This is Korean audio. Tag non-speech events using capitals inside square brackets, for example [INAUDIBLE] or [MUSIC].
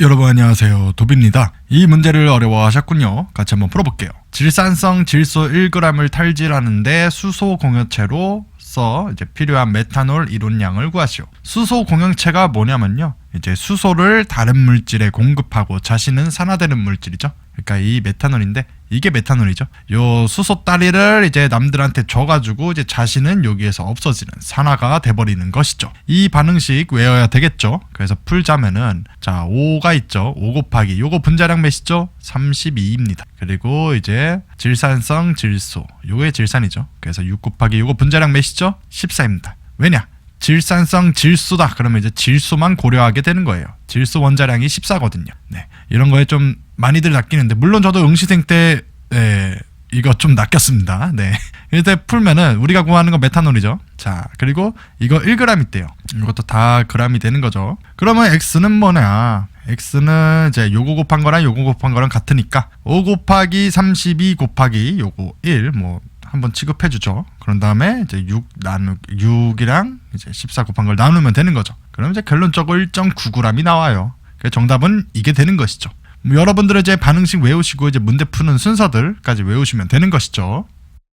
여러분 안녕하세요. 도비입니다. 이 문제를 어려워하셨군요. 같이 한번 풀어볼게요. 질산성 질소 1g을 탈질하는데 수소 공여체로서 이제 필요한 메탄올 이론량을 구하시오. 수소 공여체가 뭐냐면요 이제 수소를 다른 물질에 공급하고 자신은 산화되는 물질이죠 그러니까 이 메탄올인데 이게 메탄올이죠. 요 수소 따리를 이제 남들한테 줘가지고 이제 자신은 여기에서 없어지는 산화가 돼버리는 것이죠. 이 반응식 외워야 되겠죠. 그래서 풀자면은 자 5가 있죠. 5 곱하기 요거 분자량 몇이죠? 32입니다. 그리고 이제 질산성 질소 요게 질산이죠. 그래서 6 곱하기 요거 분자량 몇이죠? 14입니다. 왜냐? 질산성 질소다. 그러면 이제 질소만 고려하게 되는 거예요. 질소 원자량이 14거든요. 네. 이런 거에 좀 많이들 낚이는데 물론 저도 응시생 때 네, 이거 좀 낚였습니다. 네. [LAUGHS] 이때 풀면은 우리가 구하는 건 메탄올이죠. 자, 그리고 이거 1g 있대요. 이것도 다 g이 되는 거죠. 그러면 x는 뭐냐? x는 이제 요거 곱한 거랑 요거 곱한 거랑 같으니까 5 곱하기 32 곱하기 요거 1 뭐 한번 취급해 주죠. 그런 다음에 이제 6 나누 6이랑 이제 14 곱한 걸 나누면 되는 거죠. 그럼 이제 결론적으로 1.9g이 나와요. 그 정답은 이게 되는 것이죠. 뭐 여러분들은 이제 반응식 외우시고 이제 문제 푸는 순서들까지 외우시면 되는 것이죠.